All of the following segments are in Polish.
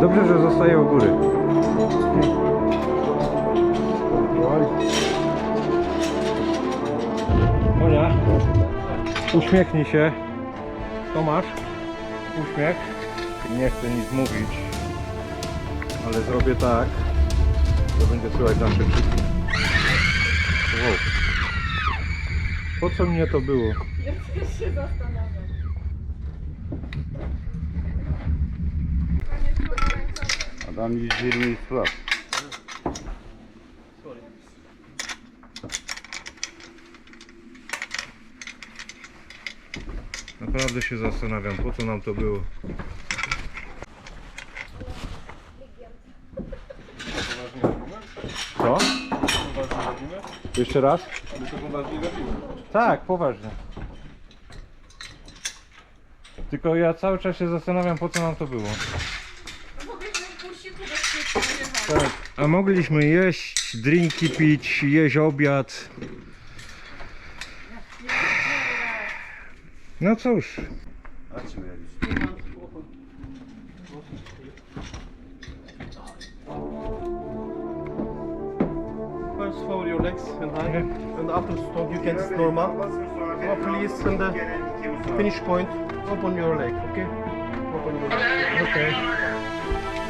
Dobrze, że zostaje u góry. Monia, uśmiechnij się. Tomasz, uśmiech. Nie chcę nic mówić, ale zrobię tak, że będzie słychać nasze krzyki. Wow. Po co mnie to było? Ja też się zastanawiam. Panie. Adam 120 plus. Naprawdę się zastanawiam, po co nam to było. Co? Jeszcze raz? Tak, poważnie. Tylko ja cały czas się zastanawiam, po co nam to było. Tak. A mogliśmy jeść, drinki pić, jeść obiad. No cóż? First forward your legs and high, and after stop you can sit normal. Now please in the finish point, open your leg, okay? Open your leg. okay.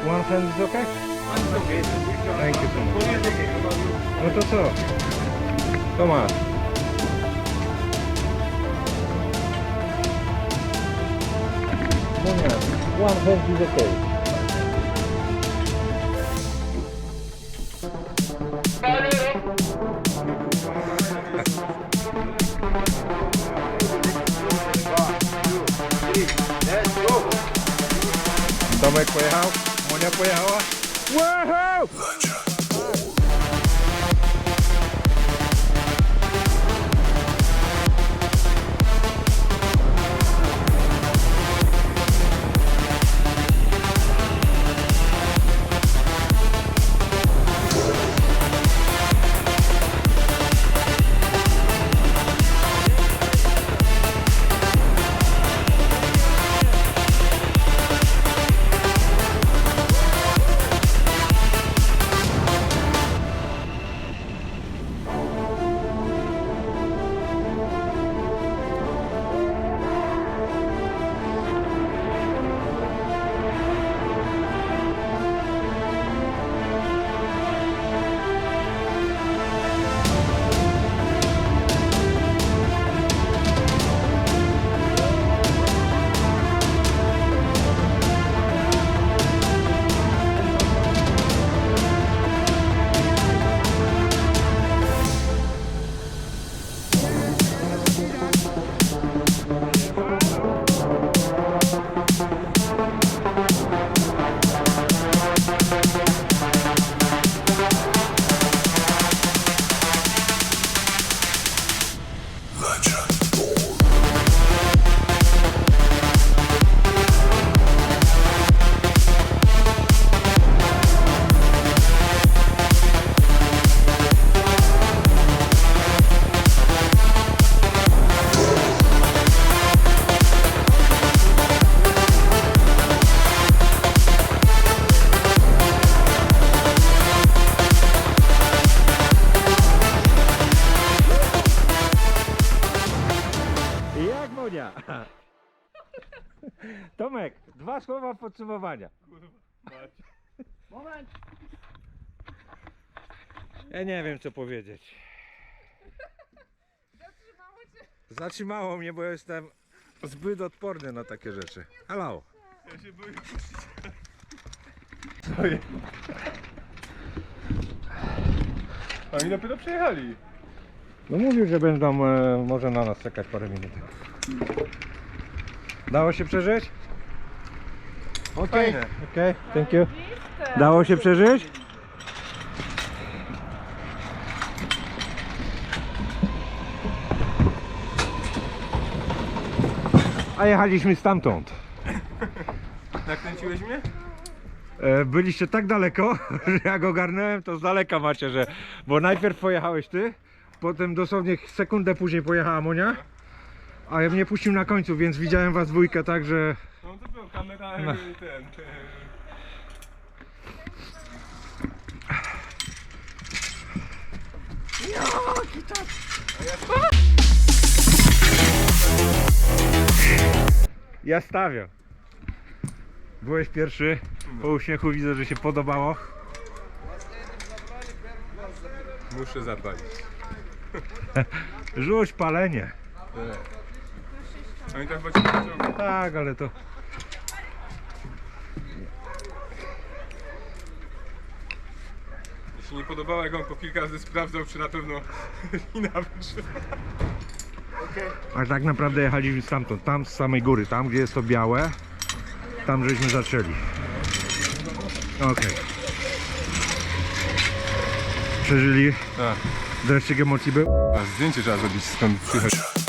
One hand is okay? Thank you so much. No to co? Tomasz. No nie, one hand is okay. Tomek pojechał? Monia pojechała? Wow! Monia? Tomek, dwa słowa podsumowania. Moment! Ja nie wiem co powiedzieć. Zatrzymało cię? Zatrzymało mnie, bo jestem zbyt odporny na takie rzeczy. Hello. Ja się boję Co jest? Oni dopiero przyjechali. No mówił, że będą e, może na nas czekać parę minut. Dało się przeżyć? Okej, Fajne. okej, thank you. Dało się przeżyć? A jechaliśmy stamtąd. Nakręciłeś mnie? E, Byliście tak daleko, że jak ogarnąłem, to z daleka macie, że. Bo najpierw pojechałeś ty, potem dosłownie sekundę później pojechała Monia, a ja mnie puścił na końcu, więc widziałem was dwójkę, także... No to był kamera no. ten... Ja stawiam. Byłeś pierwszy. Po uśmiechu widzę, że się podobało. Muszę zapalić. Rzuć palenie. Tak. Oni tam właśnie powiedział, Tak, ale to. mi się nie podobało, jak on po kilka razy sprawdzał, czy na pewno lina wyszła. A tak naprawdę jechaliśmy stamtąd, tam z samej góry, tam gdzie jest to białe, tam żeśmy zaczęli. Okej. Przeżyli. Tak. Dreszczyk emocji był. A zdjęcie trzeba zrobić, skąd przyjechać.